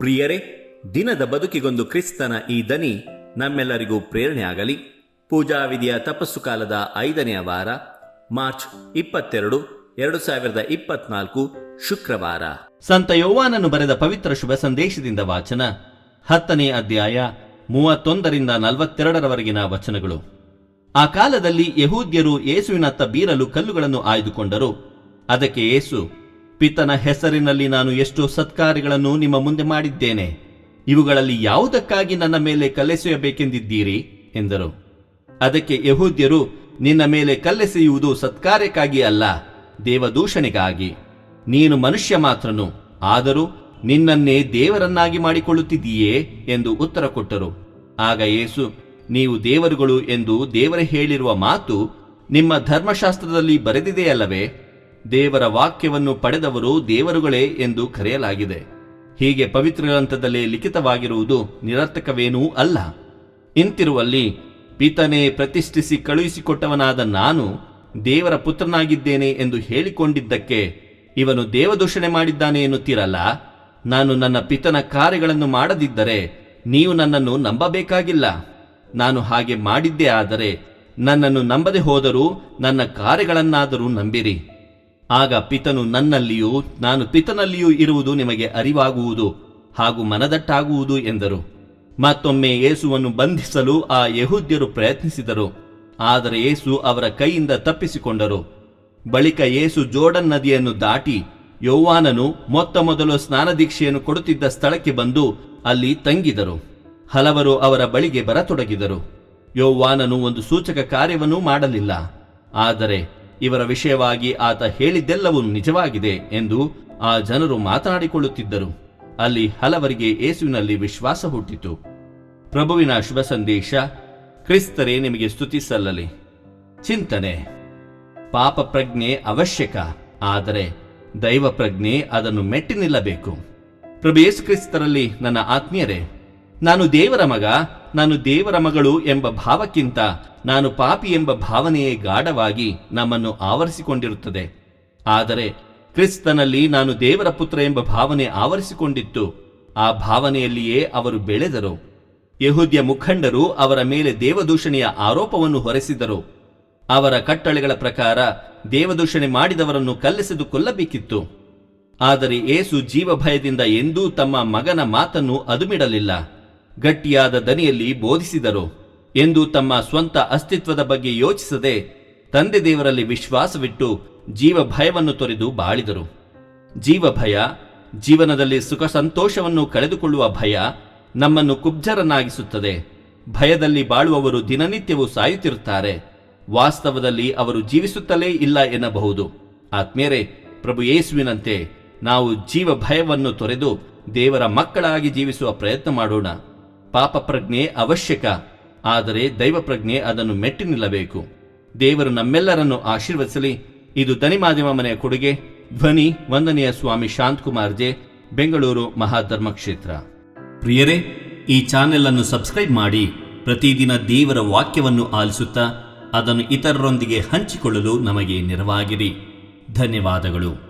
ಪ್ರಿಯರೇ, ದಿನದ ಬದುಕಿಗೊಂದು ಕ್ರಿಸ್ತನ ಈ ದನಿ ನಮ್ಮೆಲ್ಲರಿಗೂ ಪ್ರೇರಣೆಯಾಗಲಿ ಪೂಜಾ ವಿಧಿಯ ತಪಸ್ಸು ಕಾಲದ ಐದನೆಯ ವಾರ, ಮಾರ್ಚ್ ಇಪ್ಪತ್ತೆರಡು, ಎರಡು ಸಾವಿರದ ಇಪ್ಪತ್ನಾಲ್ಕು ಶುಕ್ರವಾರ. ಸಂತ ಯೋವಾನನ್ನು ಬರೆದ ಪವಿತ್ರ ಶುಭ ಸಂದೇಶದಿಂದ ವಾಚನ. ಹತ್ತನೇ ಅಧ್ಯಾಯ, ಮೂವತ್ತೊಂದರಿಂದ ನಲವತ್ತೆರಡರವರೆಗಿನ ವಚನಗಳು. ಆ ಕಾಲದಲ್ಲಿ ಯಹೂದ್ಯರು ಯೇಸುವಿನತ್ತ ಬೀರಲು ಕಲ್ಲುಗಳನ್ನು ಆಯ್ದುಕೊಂಡರು. ಅದಕ್ಕೆ ಯೇಸು ಪಿತನ ಹೆಸರಿನಲ್ಲಿ ನಾನು ಎಷ್ಟೋ ಸತ್ಕಾರ್ಯಗಳನ್ನು ನಿಮ್ಮ ಮುಂದೆ ಮಾಡಿದ್ದೇನೆ. ಇವುಗಳಲ್ಲಿ ಯಾವುದಕ್ಕಾಗಿ ನನ್ನ ಮೇಲೆ ಕಲ್ಲೆಸೆಯಬೇಕೆಂದಿದ್ದೀರಿ ಎಂದರು. ಅದಕ್ಕೆ ಯಹೂದ್ಯರು, ನಿನ್ನ ಮೇಲೆ ಕಲ್ಲೆಸೆಯುವುದು ಸತ್ಕಾರ್ಯಕ್ಕಾಗಿ ಅಲ್ಲ, ದೇವದೂಷಣೆಗಾಗಿ. ನೀನು ಮನುಷ್ಯ ಮಾತ್ರನು, ಆದರೂ ನಿನ್ನನ್ನೇ ದೇವರನ್ನಾಗಿ ಮಾಡಿಕೊಳ್ಳುತ್ತಿದ್ದೀಯೇ? ಎಂದು ಉತ್ತರ ಕೊಟ್ಟರು. ಆಗ ಯೇಸು, ನೀವು ದೇವರುಗಳು ಎಂದು ದೇವರೇ ಹೇಳಿರುವ ಮಾತು ನಿಮ್ಮ ಧರ್ಮಶಾಸ್ತ್ರದಲ್ಲಿ ಬರೆದಿದೆಯಲ್ಲವೇ? ದೇವರ ವಾಕ್ಯವನ್ನು ಪಡೆದವರು ದೇವರುಗಳೇ ಎಂದು ಕರೆಯಲಾಗಿದೆ. ಹೀಗೆ ಪವಿತ್ರ ಗ್ರಂಥದಲ್ಲಿ ಲಿಖಿತವಾಗಿರುವುದು ನಿರರ್ಥಕವೇನೂ ಅಲ್ಲ. ಇಂತಿರುವಲ್ಲಿ, ಪಿತನೇ ಪ್ರತಿಷ್ಠಿಸಿ ಕಳುಹಿಸಿಕೊಟ್ಟವನಾದ ನಾನು ದೇವರ ಪುತ್ರನಾಗಿದ್ದೇನೆ ಎಂದು ಹೇಳಿಕೊಂಡಿದ್ದಕ್ಕೆ ಇವನು ದೇವದೂಷಣೆ ಮಾಡಿದ್ದಾನೆ ಎನ್ನುತ್ತೀರಲ್ಲ? ನಾನು ನನ್ನ ಪಿತನ ಕಾರ್ಯಗಳನ್ನು ಮಾಡದಿದ್ದರೆ ನೀವು ನನ್ನನ್ನು ನಂಬಬೇಕಾಗಿಲ್ಲ. ನಾನು ಹಾಗೆ ಮಾಡಿದ್ದೇ ಆದರೆ ನನ್ನನ್ನು ನಂಬದೆ ಹೋದರೂ ನನ್ನ ಕಾರ್ಯಗಳನ್ನಾದರೂ ನಂಬಿರಿ. ಆಗ ಪಿತನು ನನ್ನಲ್ಲಿಯೂ, ನಾನು ಪಿತನಲ್ಲಿಯೂ ಇರುವುದು ನಿಮಗೆ ಅರಿವಾಗುವುದು ಹಾಗೂ ಮನದಟ್ಟಾಗುವುದು ಎಂದರು. ಮತ್ತೊಮ್ಮೆ ಯೇಸುವನ್ನು ಬಂಧಿಸಲು ಆ ಯಹೂದ್ಯರು ಪ್ರಯತ್ನಿಸಿದರು. ಆದರೆ ಯೇಸು ಅವರ ಕೈಯಿಂದ ತಪ್ಪಿಸಿಕೊಂಡರು. ಬಳಿಕ ಯೇಸು ಜೋರ್ಡನ್ ನದಿಯನ್ನು ದಾಟಿ ಯೌವಾನನು ಮೊತ್ತ ಮೊದಲು ಸ್ನಾನದೀಕ್ಷೆಯನ್ನು ಕೊಡುತ್ತಿದ್ದ ಸ್ಥಳಕ್ಕೆ ಬಂದು ಅಲ್ಲಿ ತಂಗಿದರು. ಹಲವರು ಅವರ ಬಳಿಗೆ ಬರತೊಡಗಿದರು. ಯೌವಾನನು ಒಂದು ಸೂಚಕ ಕಾರ್ಯವನ್ನೂ ಮಾಡಲಿಲ್ಲ. ಆದರೆ ಇವರ ವಿಷಯವಾಗಿ ಆತ ಹೇಳಿದ್ದೆಲ್ಲವೂ ನಿಜವಾಗಿದೆ ಎಂದು ಆ ಜನರು ಮಾತನಾಡಿಕೊಳ್ಳುತ್ತಿದ್ದರು. ಅಲ್ಲಿ ಹಲವರಿಗೆ ಏಸುವಿನಲ್ಲಿ ವಿಶ್ವಾಸ ಹುಟ್ಟಿತು. ಪ್ರಭುವಿನ ಶುಭ ಸಂದೇಶ, ಕ್ರಿಸ್ತರೇ ನಿಮಗೆ ಸ್ತುತಿ ಸಲ್ಲಲಿ. ಚಿಂತನೆ. ಪಾಪ ಪ್ರಜ್ಞೆ ಅವಶ್ಯಕ, ಆದರೆ ದೈವ ಪ್ರಜ್ಞೆ ಅದನ್ನು ಮೆಟ್ಟಿ ನಿಲ್ಲಬೇಕು ಪ್ರಭು ಯೇಸು ಕ್ರಿಸ್ತರಲ್ಲಿ ನನ್ನ ಆತ್ಮೀಯರೇ, ನಾನು ದೇವರ ಮಗ ನಾನು ದೇವರ ಮಗಳು ಎಂಬ ಭಾವಕ್ಕಿಂತ ನಾನು ಪಾಪಿ ಎಂಬ ಭಾವನೆಯೇ ಗಾಢವಾಗಿ ನಮ್ಮನ್ನು ಆವರಿಸಿಕೊಂಡಿರುತ್ತದೆ. ಆದರೆ ಕ್ರಿಸ್ತನಲ್ಲಿ ನಾನು ದೇವರ ಪುತ್ರ ಎಂಬ ಭಾವನೆ ಆವರಿಸಿಕೊಂಡಿತ್ತು. ಆ ಭಾವನೆಯಲ್ಲಿಯೇ ಅವರು ಬೆಳೆದರು. ಯಹುದ್ಯ ಮುಖಂಡರು ಅವರ ಮೇಲೆ ದೇವದೂಷಣೆಯ ಆರೋಪವನ್ನು ಹೊರೆಸಿದರು. ಅವರ ಕಟ್ಟಳೆಗಳ ಪ್ರಕಾರ ದೇವದೂಷಣೆ ಮಾಡಿದವರನ್ನು ಕಲ್ಲೆಸೆದು ಕೊಲ್ಲಬೇಕಿತ್ತು. ಆದರೆ ಏಸು ಜೀವಭಯದಿಂದ ಎಂದೂ ತಮ್ಮ ಮಗನ ಮಾತನ್ನು ಅದುಮಿಡಲಿಲ್ಲ. ಗಟ್ಟಿಯಾದ ದನಿಯಲ್ಲಿ ಬೋಧಿಸಿದರು ಎಂದು ತಮ್ಮ ಸ್ವಂತ ಅಸ್ತಿತ್ವದ ಬಗ್ಗೆ ಯೋಚಿಸದೆ ತಂದೆ ದೇವರಲ್ಲಿ ವಿಶ್ವಾಸವಿಟ್ಟು ಜೀವ ಭಯವನ್ನು ತೊರೆದು ಬಾಳಿದರು. ಜೀವ ಭಯ ಜೀವನದಲ್ಲಿ ಸುಖ ಸಂತೋಷವನ್ನು ಕಳೆದುಕೊಳ್ಳುವ ಭಯ ನಮ್ಮನ್ನು ಕುಬ್ಜರನ್ನಾಗಿಸುತ್ತದೆ. ಭಯದಲ್ಲಿ ಬಾಳುವವರು ದಿನನಿತ್ಯವೂ ಸಾಯುತ್ತಿರುತ್ತಾರೆ. ವಾಸ್ತವದಲ್ಲಿ ಅವರು ಜೀವಿಸುತ್ತಲೇ ಇಲ್ಲ ಎನ್ನಬಹುದು. ಆತ್ಮೇರೆ ಪ್ರಭು ಯೇಸುವಿನಂತೆ ನಾವು ಜೀವ ಭಯವನ್ನು ತೊರೆದು ದೇವರ ಮಕ್ಕಳಾಗಿ ಜೀವಿಸುವ ಪ್ರಯತ್ನ ಮಾಡೋಣ. ಪಾಪ ಪ್ರಜ್ಞೆ ಅವಶ್ಯಕ. ಆದರೆ ದೈವ ಪ್ರಜ್ಞೆ ಅದನ್ನು ಮೆಟ್ಟಿ ನಿಲ್ಲಬೇಕು. ದೇವರು ನಮ್ಮೆಲ್ಲರನ್ನು ಆಶೀರ್ವದಿಸಲಿ. ಇದು ದನಿ ಮಾಧ್ಯಮ ಮನೆಯ ಕೊಡುಗೆ. ಧ್ವನಿ ವಂದನೆಯ ಸ್ವಾಮಿ ಶಾಂತಕುಮಾರ್ ಜೆ ಬೆಂಗಳೂರು ಮಹಾಧರ್ಮ ಕ್ಷೇತ್ರ ಪ್ರಿಯರೇ, ಈ ಚಾನೆಲ್ ಅನ್ನು ಸಬ್ಸ್ಕ್ರೈಬ್ ಮಾಡಿ. ಪ್ರತಿದಿನ ದೇವರ ವಾಕ್ಯವನ್ನು ಆಲಿಸುತ್ತಾ, ಅದನ್ನು ಇತರರೊಂದಿಗೆ ಹಂಚಿಕೊಳ್ಳಲು ನಮಗೆ ನೆರವಾಗಿರಿ ಧನ್ಯವಾದಗಳು.